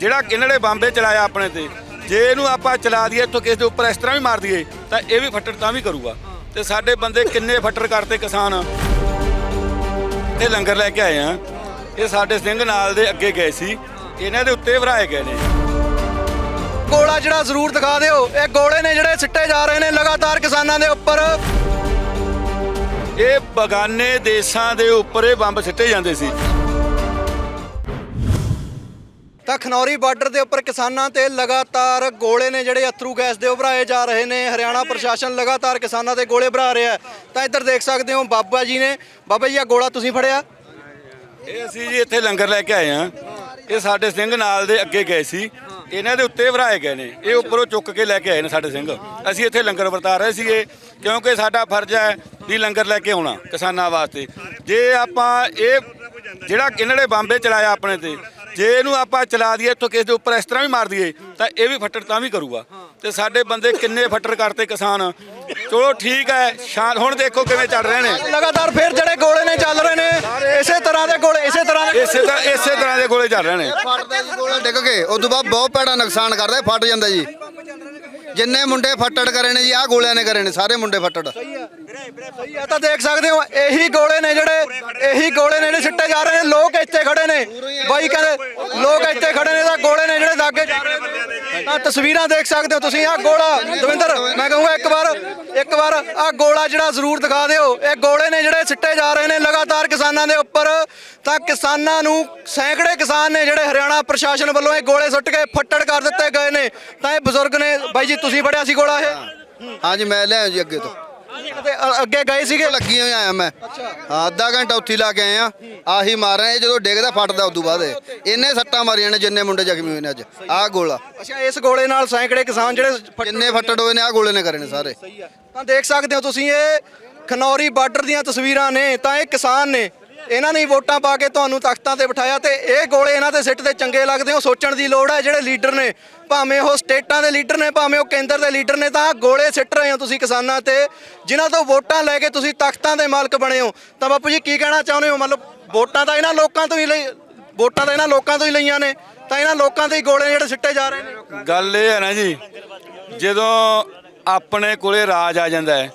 ਜਿਹੜਾ ਇਹਨਾਂ ਨੇ ਬੰਬੇ ਚਲਾਇਆ ਆਪਣੇ ਤੇ ਜੇ ਇਹਨੂੰ ਆਪਾਂ ਚਲਾ ਦਈਏ ਇੱਥੋਂ ਕਿਸੇ ਦੇ ਉੱਪਰ ਇਸ ਤਰ੍ਹਾਂ ਵੀ ਮਾਰ ਦਈਏ ਤਾਂ ਇਹ ਵੀ ਫੱਟੜ ਤਾਂ ਵੀ ਕਰੂਗਾ। ਤੇ ਸਾਡੇ ਬੰਦੇ ਕਿੰਨੇ ਫੱਟੜ ਕਰਤੇ ਕਿਸਾਨ। ਇਹ ਲੰਗਰ ਲੈ ਕੇ ਆਏ ਆ। ਇਹ ਸਾਡੇ ਸਿੰਘ ਨਾਲ ਦੇ ਅੱਗੇ ਗਏ ਸੀ। ਇਹਨਾਂ ਦੇ ਉੱਤੇ ਭਰਾਏ ਗਏ ਨੇ। ਗੋਲਾ ਜਿਹੜਾ ਜ਼ਰੂਰ ਦਿਖਾ ਦਿਓ। ਇਹ ਗੋਲੇ ਨੇ ਜਿਹੜੇ ਸਿੱਟੇ ਜਾ ਰਹੇ ਨੇ ਲਗਾਤਾਰ ਕਿਸਾਨਾਂ ਦੇ ਉੱਪਰ। ਇਹ ਬਗਾਨੇ ਦੇਸ਼ਾਂ ਦੇ ਉੱਪਰ ਇਹ ਬੰਬ ਸਿੱਟੇ ਜਾਂਦੇ ਸੀ। ਤਾਂ ਖਨੌਰੀ ਬਾਰਡਰ ਦੇ ਉੱਪਰ ਕਿਸਾਨਾਂ ਤੇ ਲਗਾਤਾਰ ਗੋਲੇ ਨੇ ਜਿਹੜੇ ਅਥਰੂ ਗੈਸ ਦੇ ਉਭਰਾਏ ਜਾ ਰਹੇ ਨੇ। ਹਰਿਆਣਾ ਪ੍ਰਸ਼ਾਸਨ ਲਗਾਤਾਰ ਕਿਸਾਨਾਂ ਤੇ ਗੋਲੇ ਭਰਾ ਰਿਹਾ। ਤਾਂ ਇੱਧਰ ਦੇਖ ਸਕਦੇ ਹੋ ਬਾਬਾ ਜੀ ਨੇ। ਬਾਬਾ ਜੀ ਆ ਗੋਲਾ ਤੁਸੀਂ ਫੜਿਆ? ਇਹ ਅਸੀਂ ਜੀ ਇੱਥੇ ਲੰਗਰ ਲੈ ਕੇ ਆਏ ਆ ਇਹ ਸਾਡੇ ਸਿੰਘ ਨਾਲ ਦੇ ਅੱਗੇ ਗਏ ਸੀ। ਇਹਨਾਂ ਦੇ ਉੱਤੇ ਭਰਾਏ ਗਏ ਨੇ। ਇਹ ਉੱਪਰੋਂ ਚੁੱਕ ਕੇ ਲੈ ਕੇ ਆਏ ਨੇ ਸਾਡੇ ਸਿੰਘ। ਅਸੀਂ ਇੱਥੇ ਲੰਗਰ ਵਰਤਾ ਰਹੇ ਸੀਗੇ ਕਿਉਂਕਿ ਸਾਡਾ ਫਰਜ਼ ਹੈ ਵੀ ਲੰਗਰ ਲੈ ਕੇ ਆਉਣਾ ਕਿਸਾਨਾਂ ਵਾਸਤੇ। ਜੇ ਆਪਾਂ ਇਹ ਜਿਹੜਾ ਇਹਨਾਂ ਨੇ ਬੰਬੇ ਚਲਾਇਆ ਆਪਣੇ ਤੇ ਜੇ ਇਹਨੂੰ ਆਪਾਂ ਚਲਾ ਦਈਏ ਇੱਥੋਂ ਕਿਸੇ ਦੇ ਉੱਪਰ ਇਸ ਤਰ੍ਹਾਂ ਵੀ ਮਾਰ ਦਈਏ ਤਾਂ ਇਹ ਵੀ ਫੱਟੜ ਤਾਂ ਵੀ ਕਰੂਗਾ। ਤੇ ਸਾਡੇ ਬੰਦੇ ਕਿੰਨੇ ਫੱਟੜ ਕਰਤੇ ਕਿਸਾਨ। ਚਲੋ ਠੀਕ ਹੈ ਸ਼ਾਂਤ ਹੁਣ ਦੇਖੋ ਕਿਵੇਂ ਚੱਲ ਰਹੇ ਨੇ। ਲਗਾਤਾਰ ਫਿਰ ਜਿਹੜੇ ਗੋਲੇ ਨੇ ਚੱਲ ਰਹੇ ਨੇ ਇਸੇ ਤਰ੍ਹਾਂ ਦੇ ਗੋਲੇ ਇਸੇ ਤਰ੍ਹਾਂ ਦੇ ਇਸੇ ਤਰ੍ਹਾਂ ਇਸੇ ਤਰ੍ਹਾਂ ਦੇ ਗੋਲੇ ਚੱਲ ਰਹੇ ਨੇ। ਫਟਦਾ ਜੀ ਗੋਲਾ ਡਿੱਗ ਕੇ ਉਸ ਤੋਂ ਬਾਅਦ ਬਹੁਤ ਭੈੜਾ ਨੁਕਸਾਨ ਕਰਦਾ ਫਟ ਜਾਂਦਾ ਜੀ। ਜਿੰਨੇ ਮੁੰਡੇ ਫੱਟੜ ਕਰੇ ਨੇ ਜੀ ਆਹ ਗੋਲਿਆਂ ਨੇ ਕਰੇ ਨੇ ਸਾਰੇ ਮੁੰਡੇ ਫੱਟੜ। ਸਹੀ ਹੈ ਤਾਂ ਦੇਖ ਸਕਦੇ ਹੋ, ਇਹੀ ਗੋਲੇ ਨੇ ਜਿਹੜੇ, ਇਹੀ ਗੋਲੇ ਨੇ ਜਿਹੜੇ ਸਿੱਟੇ ਜਾ ਰਹੇ ਨੇ, ਲੋਕ ਇੱਥੇ ਖੜੇ ਨੇ। ਬਾਈ ਕਹਿੰਦੇ, ਲੋਕ ਇੱਥੇ ਖੜੇ ਨੇ ਤਾਂ ਗੋਲੇ ਨੇ ਜਿਹੜੇ ਦਾਗੇ ਜਾ ਰਹੇ ਨੇ। ਤਾਂ ਤਸਵੀਰਾਂ ਦੇਖ ਸਕਦੇ ਹੋ ਤੁਸੀਂ, ਆਹ ਗੋਲਾ, ਦਵਿੰਦਰ, ਮੈਂ ਕਹੂੰਗਾ ਇੱਕ ਵਾਰ ਇੱਕ ਵਾਰ ਆਹ ਗੋਲਾ ਜਿਹੜਾ ਜ਼ਰੂਰ ਦਿਖਾ ਦਿਓ। ਇਹ ਗੋਲੇ ਨੇ ਜਿਹੜੇ ਸਿੱਟੇ ਜਾ ਰਹੇ ਨੇ ਲਗਾਤਾਰ ਕਿਸਾਨਾਂ ਦੇ ਉੱਪਰ। ਤਾਂ ਕਿਸਾਨਾਂ ਨੂੰ, ਸੈਂਕੜੇ ਕਿਸਾਨ ਨੇ ਜਿਹੜੇ ਹਰਿਆਣਾ ਪ੍ਰਸ਼ਾਸਨ ਵੱਲੋਂ ਇਹ ਗੋਲੇ ਸੁੱਟ ਕੇ ਫੱਟੜ ਕਰ ਦਿੱਤੇ ਗਏ ਨੇ। ਤਾਂ ਇਹ ਬਜ਼ੁਰਗ ਨੇ, ਬਾਈ ਜੀ, ਤੁਸੀਂ ਫੜਿਆ ਸੀ ਗੋਲਾ ਇਹ? ਹਾਂਜੀ ਮੈਂ ਲਿਆਇਆ ਜੀ ਅੱਗੇ ਤੋਂ। ਤੇ ਅ- ਅੱਗੇ ਗਏ ਸੀਗੇ? ਲੱਗੀ ਹੋਈ ਆਇਆ ਮੈਂ। ਹਾਂ ਅੱਧਾ ਘੰਟਾ ਉੱਥੇ ਹੀ ਲਾ ਕੇ ਆਏ ਆ। ਆਹੀ ਮਾਰ ਰਹੇ ਜਦੋਂ ਡਿੱਗਦਾ ਫਟਦਾ ਉਦੋਂ ਬਾਅਦ ਇਹ। ਇੰਨੇ ਸੱਟਾਂ ਮਾਰੀਆਂ ਨੇ ਜਿੰਨੇ ਮੁੰਡੇ ਜ਼ਖਮੀ ਹੋਏ ਨੇ ਅੱਜ। ਆਹ ਗੋਲਾ। ਅੱਛਾ ਇਸ ਗੋਲੇ ਨਾਲ ਸੈਂਕੜੇ ਕਿਸਾਨ ਜਿਹੜੇ ਫ- ਜਿੰਨੇ ਫੱਟੜ ਹੋਏ ਨੇ ਆਹ ਗੋਲੇ ਨੇ ਕਰੇ ਨੇ ਸਾਰੇ। ਤਾਂ ਦੇਖ ਸਕਦੇ ਹੋ ਤੁਸੀਂ ਇਹ ਖਨੌਰੀ ਬਾਰਡਰ ਦੀਆਂ ਤਸਵੀਰਾਂ ਨੇ ਤਾਂ ਇਹ ਕਿਸਾਨ ਨੇ ਇਹਨਾਂ ਨੇ ਵੋਟਾਂ ਪਾ ਕੇ ਤੁਹਾਨੂੰ ਤਖਤਾਂ ਤੇ ਬਿਠਾਇਆ ਤੇ ਇਹ ਗੋਲੇ ਇਹਨਾਂ ਦੇ ਸਿੱਟ ਤੇ ਚੰਗੇ ਲੱਗਦੇ ਹੋ, ਸੋਚਣ ਦੀ ਲੋੜ ਹੈ ਜਿਹੜੇ ਲੀਡਰ ਨੇ। ਭਾਵੇਂ ਉਹ ਸਟੇਟਾਂ ਦੇ ਲੀਡਰ ਨੇ, ਭਾਵੇਂ ਉਹ ਕੇਂਦਰ ਦੇ ਲੀਡਰ ਨੇ, ਤਾਂ ਗੋਲੇ ਸਿੱਟ ਰਹੇ ਹੋ ਤੁਸੀਂ ਕਿਸਾਨਾਂ ਤੇ, ਜਿਨ੍ਹਾਂ ਤੋਂ ਵੋਟਾਂ ਲੈ ਕੇ ਤੁਸੀਂ ਤਖਤਾਂ ਦੇ ਮਾਲਕ ਬਣੇ ਹੋ। ਤਾਂ ਬਾਪੂ ਜੀ, ਕੀ ਕਹਿਣਾ ਚਾਹੁੰਦੇ ਹੋ? ਮਤਲਬ ਵੋਟਾਂ ਤਾਂ ਇਹਨਾਂ ਲੋਕਾਂ ਤੋਂ ਹੀ ਲਈ, ਵੋਟਾਂ ਤਾਂ ਇਹਨਾਂ ਲੋਕਾਂ ਤੋਂ ਹੀ ਲਈਆਂ ਨੇ, ਤਾਂ ਇਹਨਾਂ ਲੋਕਾਂ ਦੇ ਹੀ ਗੋਲੇ ਜਿਹੜੇ ਸਿੱਟੇ ਜਾ ਰਹੇ ਨੇ। ਗੱਲ ਇਹ ਹੈ ਨਾ ਜੀ, ਜਦੋਂ ਆਪਣੇ ਕੋਲੇ ਰਾਜ ਆ ਜਾਂਦਾ ਹੈ,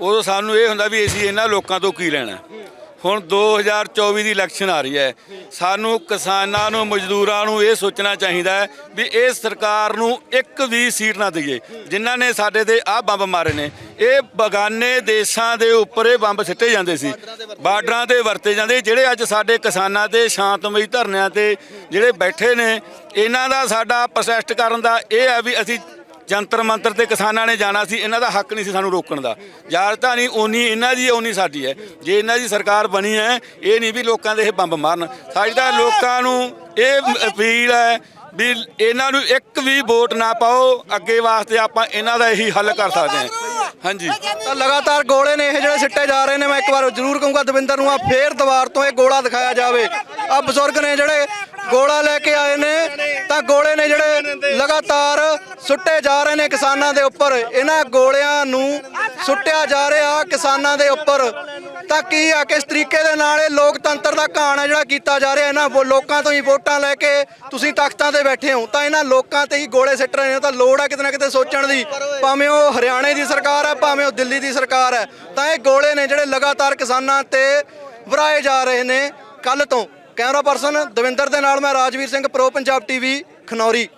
ਉਦੋਂ ਸਾਨੂੰ ਇਹ ਹੁੰਦਾ ਵੀ ਅਸੀਂ ਇਹਨਾਂ ਲੋਕਾਂ ਤੋਂ ਕੀ ਲੈਣਾ। ਹੁਣ 2024 ਦੀ ਇਲੈਕਸ਼ਨ ਆ ਰਹੀ ਹੈ। ਸਾਨੂੰ ਕਿਸਾਨਾਂ ਨੂੰ, ਮਜ਼ਦੂਰਾਂ ਨੂੰ ਇਹ ਸੋਚਣਾ ਚਾਹੀਦਾ ਹੈ ਵੀ ਇਹ ਸਰਕਾਰ ਨੂੰ ਇੱਕ ਵੀ ਸੀਟ ਨਾ ਦਈਏ। ਜਿਨ੍ਹਾਂ ਨੇ ਸਾਡੇ ਤੇ ਆਹ ਬੰਬ ਮਾਰੇ ਨੇ। ਇਹ ਬਗਾਨੇ ਦੇਸ਼ਾਂ ਦੇ ਉੱਪਰ ਇਹ ਬੰਬ ਸਿੱਟੇ ਜਾਂਦੇ ਸੀ। ਬਾਰਡਰਾਂ ਤੇ ਵਰਤੇ ਜਾਂਦੇ ਜਿਹੜੇ ਅੱਜ ਸਾਡੇ ਕਿਸਾਨਾਂ ਤੇ ਸ਼ਾਂਤਮਈ ਧਰਨਿਆਂ ਤੇ ਜਿਹੜੇ ਬੈਠੇ ਨੇ, ਇਹਨਾਂ ਦਾ ਸਾਡਾ ਪ੍ਰੋਟੈਸਟ ਕਰਨ ਦਾ ਇਹ ਹੈ ਵੀ ਅਸੀਂ ਜੰਤਰ ਮੰਤਰ ਤੇ ਕਿਸਾਨਾਂ ਨੇ ਜਾਣਾ ਸੀ, ਇਹਨਾਂ ਦਾ ਹੱਕ ਨਹੀਂ ਸੀ ਸਾਨੂੰ ਰੋਕਣ ਦਾ। ਯਾਰਤਾ ਨਹੀਂ, ਓਨੀ ਇਹਨਾਂ ਦੀ ਉਨੀ ਸਾਡੀ ਹੈ। ਜੇ ਇਹਨਾਂ ਦੀ ਸਰਕਾਰ ਬਣੀ ਹੈ, ਇਹ ਨਹੀਂ ਵੀ ਲੋਕਾਂ ਦੇ ਇਹ ਬੰਬ ਮਾਰਨ। ਸਾਡੀ ਤਾਂ ਲੋਕਾਂ ਨੂੰ ਇਹ ਅਪੀਲ ਹੈ ਵੀ ਇਹਨਾਂ ਨੂੰ ਇੱਕ ਵੀ ਵੋਟ ਨਾ ਪਾਓ, ਅੱਗੇ ਵਾਸਤੇ ਆਪਾਂ ਇਹਨਾਂ ਦਾ ਇਹੀ ਹੱਲ ਕਰ ਸਕਦੇ ਹਾਂ। ਹਾਂਜੀ। ਤਾਂ ਲਗਾਤਾਰ ਗੋਲੇ ਨੇ ਇਹ ਜਿਹੜੇ ਸਿੱਟੇ ਜਾ ਰਹੇ ਨੇ, ਮੈਂ ਇੱਕ ਵਾਰ ਜ਼ਰੂਰ ਕਹੂੰਗਾ ਦਵਿੰਦਰ ਨੂੰ, ਆ ਫੇਰ ਦੁਬਾਰ ਤੋਂ ਇਹ ਗੋਲਾ ਦਿਖਾਇਆ ਜਾਵੇ। ਆ ਬਜ਼ੁਰਗ ਨੇ ਜਿਹੜੇ ਗੋਲਾ ਲੈ ਕੇ ਆਏ ਨੇ ਤਾਂ ਗੋਲੇ ਨੇ ਜਿਹੜੇ ਲਗਾਤਾਰ ਸੁੱਟੇ ਜਾ ਰਹੇ ਨੇ ਕਿਸਾਨਾਂ ਦੇ ਉੱਪਰ। ਇਹਨਾਂ ਗੋਲਿਆਂ ਨੂੰ ਸੁੱਟਿਆ ਜਾ ਰਿਹਾ ਕਿਸਾਨਾਂ ਦੇ ਉੱਪਰ। ਤਾਂ ਕੀ ਆ, ਕਿਸ ਤਰੀਕੇ ਦੇ ਨਾਲ ਇਹ ਲੋਕਤੰਤਰ ਦਾ ਘਾਣ ਹੈ ਜਿਹੜਾ ਕੀਤਾ ਜਾ ਰਿਹਾ? ਇਹਨਾਂ ਵੋ- ਲੋਕਾਂ ਤੋਂ ਹੀ ਵੋਟਾਂ ਲੈ ਕੇ ਤੁਸੀਂ ਤਖਤਾਂ ਤੇ ਬੈਠੇ ਹੋ। ਤਾਂ ਇਹਨਾਂ ਲੋਕਾਂ ਤੇ ਹੀ ਗੋਲੇ ਸਿੱਟ ਰਹੇ ਨੇ ਤਾਂ ਲੋੜ ਹੈ ਕਿਤੇ ਨਾ ਕਿਤੇ ਸੋਚਣ ਦੀ। ਭਾਵੇਂ ਉਹ ਹਰਿਆਣੇ ਦੀ ਸਰਕਾਰ ਹੈ ਭਾਵੇਂ ਉਹ ਦਿੱਲੀ ਦੀ ਸਰਕਾਰ ਹੈ ਤਾਂ ਇਹ ਗੋਲੇ ਨੇ ਜਿਹੜੇ ਲਗਾਤਾਰ ਕਿਸਾਨਾਂ ਤੇ ਵਰਾਏ ਜਾ ਰਹੇ ਨੇ ਕੱਲ ਤੋਂ। ਕੈਮਰਾ ਪਰਸਨ ਦਵਿੰਦਰ ਦੇ ਨਾਲ ਮੈਂ ਰਾਜਵੀਰ ਸਿੰਘ ਪ੍ਰੋ ਪੰਜਾਬ ਟੀਵੀ ਖਨੌਰੀ।